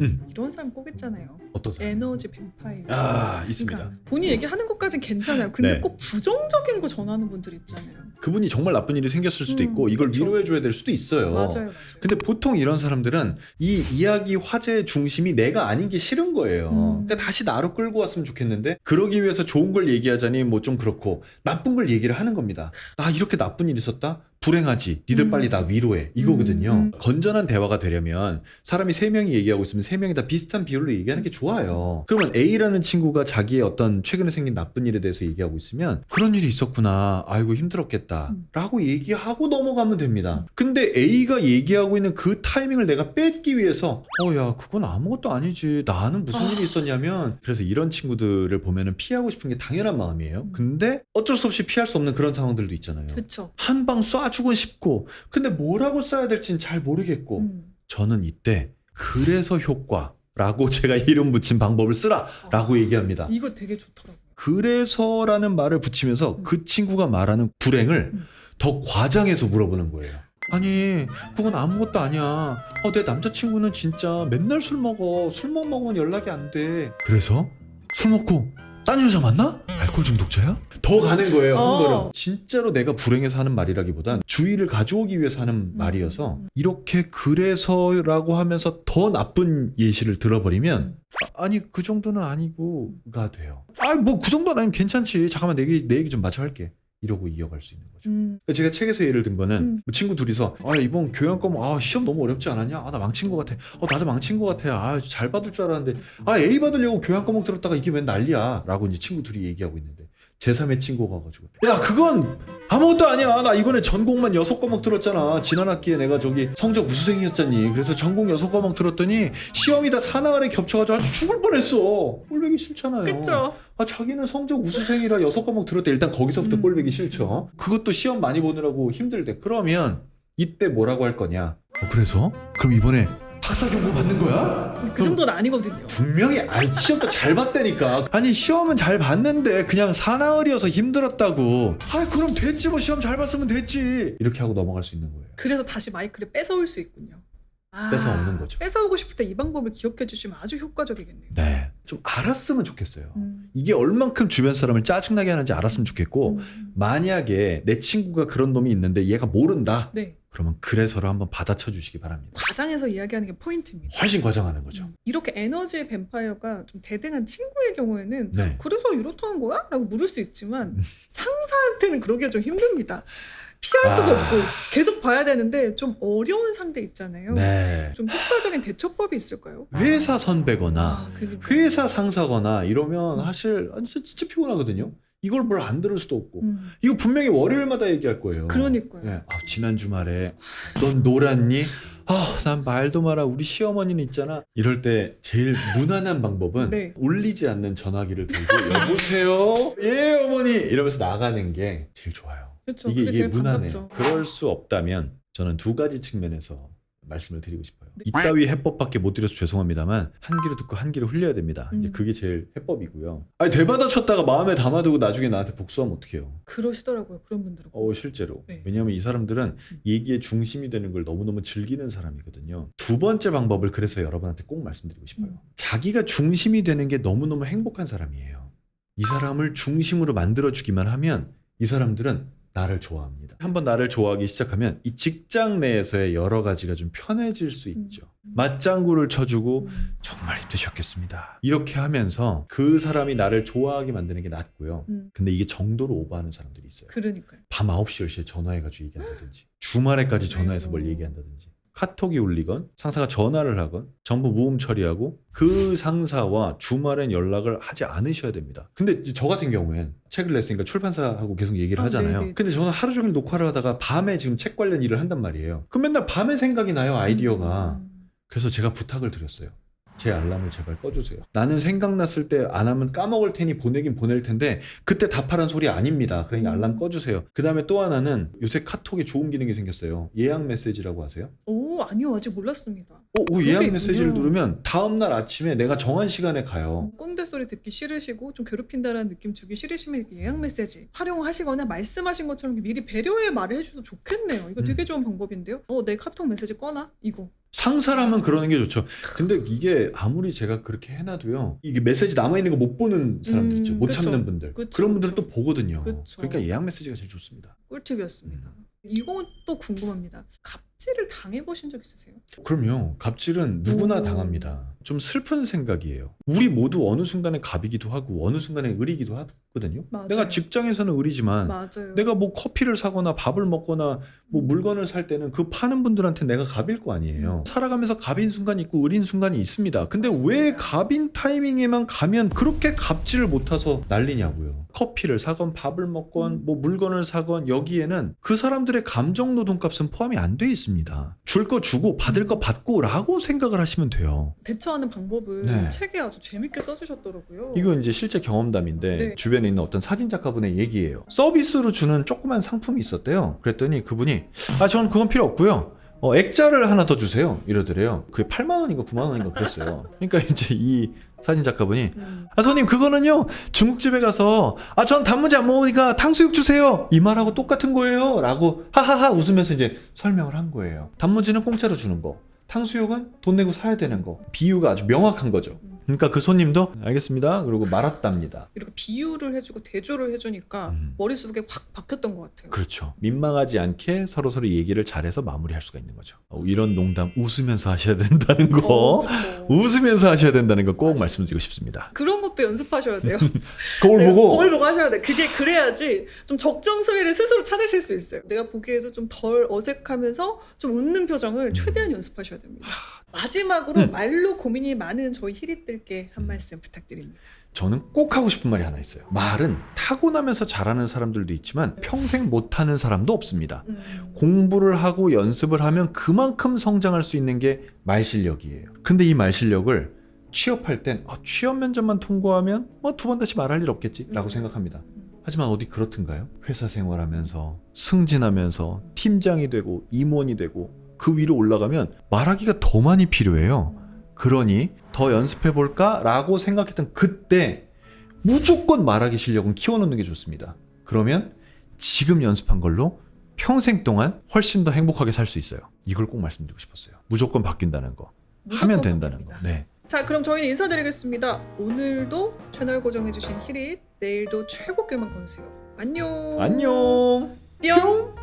음. 이런 사람 꼭 있잖아요. 어떤 사람? 에너지 뱀파이어. 아 있습니다. 그러니까 본인 얘기하는 것까진 괜찮아요. 근데 네. 꼭 부정적인 거 전하는 분들 있잖아요. 그분이 정말 나쁜 일이 생겼을 수도 음, 있고 이걸 그쵸. 위로해줘야 될 수도 있어요. 맞아요, 맞아요. 근데 보통 이런 사람들은 이 이야기 화제의 중심이 내가 아닌 게 싫은 거예요. 음. 그러니까 다시 나로 끌고 왔으면 좋겠는데 그러기 위해서 좋은 걸 얘기하자니 뭐 좀 그렇고 나쁜 걸 얘기를 하는 겁니다. 아 이렇게 나쁜 일 있었다? 불행하지. 니들 음. 빨리 나 위로해. 이거거든요. 음. 건전한 대화가 되려면 사람이 세 명이 얘기하고 있으면 세 명이 다 비슷한 비율로 얘기하는 게 좋아요. 그러면 A라는 친구가 자기의 어떤 최근에 생긴 나쁜 일에 대해서 얘기하고 있으면 그런 일이 있었구나. 아이고 힘들었겠다. 음. 라고 얘기하고 넘어가면 됩니다. 근데 A가 얘기하고 있는 그 타이밍을 내가 뺏기 위해서 어 야 그건 아무것도 아니지. 나는 무슨 아. 일이 있었냐면 그래서 이런 친구들을 보면은 피하고 싶은 게 당연한 마음이에요. 음. 근데 어쩔 수 없이 피할 수 없는 그런 상황들도 있잖아요. 한 방 쏴 주곤 싶고 근데 뭐라고 써야 될지는 잘 모르겠고 음. 저는 이때 그래서 효과라고 제가 이름 붙인 방법을 쓰라라고 얘기합니다. 이거 되게 좋더라고요. 그래서라는 말을 붙이면서 그 친구가 말하는 불행을 음. 더 과장해서 물어보는 거예요. 아니 그건 아무것도 아니야. 어, 내 남자친구는 진짜 맨날 술 먹어. 술만 먹으면 연락이 안 돼. 그래서 술 먹고 딴 여자 만나? 알코올 중독자야? 더 가는 거예요 한 어. 걸음. 진짜로 내가 불행해서 하는 말이라기보단 주의를 가져오기 위해서 하는 말이어서 음. 이렇게 그래서라고 하면서 더 나쁜 예시를 들어버리면 아, 아니 그 정도는 아니고가 돼요. 아 뭐 그 정도는 아니면 괜찮지. 잠깐만 내 얘기 내 얘기 좀 마저 할게. 이러고 이어갈 수 있는 거죠. 음. 그러니까 제가 책에서 예를 든 거는 음. 뭐 친구 둘이서 아 이번 교양 과목 아 시험 너무 어렵지 않았냐? 아 나 망친 것 같아. 어 나도 망친 것 같아. 아 잘 받을 줄 알았는데 아 A 받으려고 교양 과목 들었다가 이게 웬 난리야?라고 이제 친구 둘이 얘기하고 있는데 제3의 친구가 가지고 야 그건 아무것도 아니야. 나 이번에 전공만 여섯 과목 들었잖아. 지난 학기에 내가 저기 성적 우수생이었잖니. 그래서 전공 여섯 과목 들었더니 시험이 다 사나흘에 겹쳐가지고 아주 죽을 뻔했어. 꼴보기 싫잖아요. 그쵸. 아 자기는 성적 우수생이라 여섯 과목 들었대 일단 거기서부터 음. 꼴보기 싫죠 그것도 시험 많이 보느라고 힘들대 그러면 이때 뭐라고 할 거냐 어, 그래서 그럼 이번에 학사 경고 받는 거야? 그 정도는 아니거든요. 분명히 아니 시험도 잘 봤다니까 아니 시험은 잘 봤는데 그냥 사나흘이어서 힘들었다고 아 그럼 됐지 뭐 시험 잘 봤으면 됐지 이렇게 하고 넘어갈 수 있는 거예요 그래서 다시 마이크를 뺏어올 수 있군요. 아, 뺏어오는 거죠. 뺏어오고 싶을 때 이 방법을 기억해 주시면 아주 효과적이겠네요. 네 좀 알았으면 좋겠어요 음. 이게 얼만큼 주변 사람을 짜증나게 하는지 알았으면 좋겠고 음. 만약에 내 친구가 그런 놈이 있는데 얘가 모른다 네. 그러면 그래서를 한번 받아쳐 주시기 바랍니다. 과장해서 이야기하는 게 포인트입니다. 훨씬 과장하는 거죠. 음. 이렇게 에너지의 뱀파이어가 좀 대등한 친구의 경우에는 네. 그래서 이렇다는 거야? 라고 물을 수 있지만 음. 상사한테는 그러기가 좀 힘듭니다. 피할 수도 아. 없고 계속 봐야 되는데 좀 어려운 상대 있잖아요. 네. 좀 효과적인 대처법이 있을까요? 회사 선배거나 아, 그게 회사 상사거나 이러면 사실 아, 진짜, 진짜 피곤하거든요. 이걸 뭘 안 들을 수도 없고 음. 이거 분명히 월요일마다 얘기할 거예요. 그러니까요. 네. 아, 지난 주말에 넌 놀았니? 아, 난 말도 마라. 우리 시어머니는 있잖아. 이럴 때 제일 무난한 방법은 네. 울리지 않는 전화기를 들고 여보세요. 예, 어머니. 이러면서 나가는 게 제일 좋아요. 그렇죠. 이게 이게 무난해. 반갑죠. 그럴 수 없다면 저는 두 가지 측면에서 말씀을 드리고 싶어요. 네. 이따위 해법밖에 못 드려서 죄송합니다만 한 귀로 듣고 한 귀로 흘려야 됩니다. 이제 음. 그게 제일 해법이고요. 아니 되받아 쳤다가 마음에 담아두고 나중에 나한테 복수하면 어떡해요? 그러시더라고요. 그런 분들은. 어 실제로. 네. 왜냐하면 이 사람들은 얘기의 중심이 되는 걸 너무너무 즐기는 사람이거든요. 두 번째 방법을 그래서 여러분한테 꼭 말씀드리고 싶어요. 음. 자기가 중심이 되는 게 너무너무 행복한 사람이에요. 이 사람을 중심으로 만들어주기만 하면 이 사람들은 나를 좋아합니다. 한번 나를 좋아하기 시작하면 이 직장 내에서의 여러 가지가 좀 편해질 수 있죠. 맞장구를 쳐주고 음. 정말 힘드셨겠습니다. 이렇게 하면서 그 사람이 나를 좋아하게 만드는 게 낫고요. 음. 근데 이게 정도로 오버하는 사람들이 있어요. 그러니까요. 밤 9시, 10시에 전화해가지고 얘기한다든지 주말에까지 전화해서 뭘. 얘기한다든지 카톡이 울리건 상사가 전화를 하건 정보 무음 처리하고 그 상사와 주말엔 연락을 하지 않으셔야 됩니다. 근데 저 같은 경우엔 책을 냈으니까 출판사하고 계속 얘기를 아, 하잖아요. 네네. 근데 저는 하루 종일 녹화를 하다가 밤에 지금 책 관련 일을 한단 말이에요. 그럼 맨날 밤에 생각이 나요, 아이디어가. 음. 그래서 제가 부탁을 드렸어요. 제 알람을 제발 꺼주세요. 나는 생각났을 때 안 하면 까먹을 테니 보내긴 보낼 텐데 그때 답하란 소리 아닙니다. 음. 알람 꺼주세요. 그 다음에 또 하나는 요새 카톡에 좋은 기능이 생겼어요. 예약 메시지라고 하세요? 오 아니요 아직 몰랐습니다. 오, 오, 그런 예약 게 메시지를 있군요. 누르면 다음날 아침에 내가 정한 시간에 가요. 꼰대 소리 듣기 싫으시고 좀 괴롭힌다라는 느낌 주기 싫으시면 예약 메시지 활용하시거나 말씀하신 것처럼 미리 배려의 말을 해줘도 좋겠네요. 이거 음. 되게 좋은 방법인데요. 어 내 카톡 메시지 꺼놔 이거 상사라면 그러는 게 좋죠. 근데 이게 아무리 제가 그렇게 해놔도요. 이게 메시지 남아 있는 거 못 보는 사람들 음, 있죠. 못 그쵸. 참는 분들. 그쵸, 그런 분들은 그쵸. 또 보거든요. 그쵸. 그러니까 예약 메시지가 제일 좋습니다. 꿀팁이었습니다. 이건 또 궁금합니다. 갑 질을 당해보신 적 있으세요? 그럼요. 갑질은 누구나 오. 당합니다. 좀 슬픈 생각이에요. 우리 모두 어느 순간에 갑이기도 하고 어느 순간에 을이기도 하거든요. 맞아요. 내가 직장에서는 을이지만 맞아요. 내가 뭐 커피를 사거나 밥을 먹거나 뭐 물건을 살 때는 그 파는 분들한테 내가 갑일 거 아니에요. 살아가면서 갑인 순간이 있고 을인 순간이 있습니다. 근데 왜 맞습니다. 갑인 타이밍에만 가면 그렇게 갑질을 못해서 난리냐고요. 커피를 사건 밥을 먹건 음. 뭐 물건을 사건 여기에는 그 사람들의 감정 노동값은 포함이 안 돼 있습니다. 줄 거 주고 받을 거 받고라고 생각을 하시면 돼요. 대처하는 방법을 네. 책에 아주 재밌게 써주셨더라고요. 이거 이제 실제 경험담인데 네. 주변에 있는 어떤 사진 작가분의 얘기예요. 서비스로 주는 조그만 상품이 있었대요. 그랬더니 그분이 아 저는 그건 필요 없고요. 어, 액자를 하나 더 주세요. 이러더래요. 그게 8만 원인가 9만 원인가 그랬어요. 그러니까 이제 이 사진 작가분이 음. 아 손님 그거는요 중국집에 가서 아 전 단무지 안 먹으니까 탕수육 주세요 이 말하고 똑같은 거예요 라고 하하하 웃으면서 이제 설명을 한 거예요 단무지는 공짜로 주는 거 탕수육은 돈 내고 사야 되는 거 비유가 아주 명확한 거죠 그러니까 그 손님도 알겠습니다 그러고 말았답니다 이렇게 비유를 해주고 대조를 해주니까 음. 머릿속에 확 박혔던 것 같아요. 그렇죠 민망하지 않게 서로 서로 얘기를 잘해서 마무리할 수가 있는 거죠 어, 이런 농담 웃으면서 하셔야 된다는 거 어, 그쵸. 웃으면서 하셔야 된다는 거 꼭. 말씀드리고 싶습니다 그런 것도 연습하셔야 돼요. 거울 네, 보고 거울 보고 하셔야 돼. 그게 그래야지 좀 적정소위를 스스로 찾으실 수 있어요. 내가 보기에도 좀 덜 어색하면서 좀 웃는 표정을 음. 최대한 연습하셔야 됩니다. 마지막으로 음. 말로 고민이 많은 저희 히릿들 께 한 말씀 부탁드립니다. 저는 꼭 하고 싶은 말이 하나 있어요. 말은 타고나면서 잘하는 사람들도 있지만 평생 못하는 사람도 없습니다. 음. 공부를 하고 연습을 하면 그만큼 성장할 수 있는 게 말 실력이에요. 근데 이 말 실력을 취업할 땐 아, 취업 면접만 통과하면 뭐 두 번 다시 말할 일 없겠지라고 음. 생각합니다. 하지만 어디 그렇든가요? 회사 생활하면서 승진하면서 팀장이 되고 임원이 되고 그 위로 올라가면 말하기가 더 많이 필요해요. 그러니 더 연습해 볼까라고 생각했던 그때 무조건 말하기 실력은 키워놓는 게 좋습니다. 그러면 지금 연습한 걸로 평생 동안 훨씬 더 행복하게 살 수 있어요. 이걸 꼭 말씀드리고 싶었어요. 무조건 바뀐다는 거. 무조건 하면 된다는 거. 바뀝니다. 네. 자, 그럼 저희는 인사드리겠습니다. 오늘도 채널 고정해주신 히릿, 내일도 최고 길만 건으세요. 안녕. 안녕. 뿅.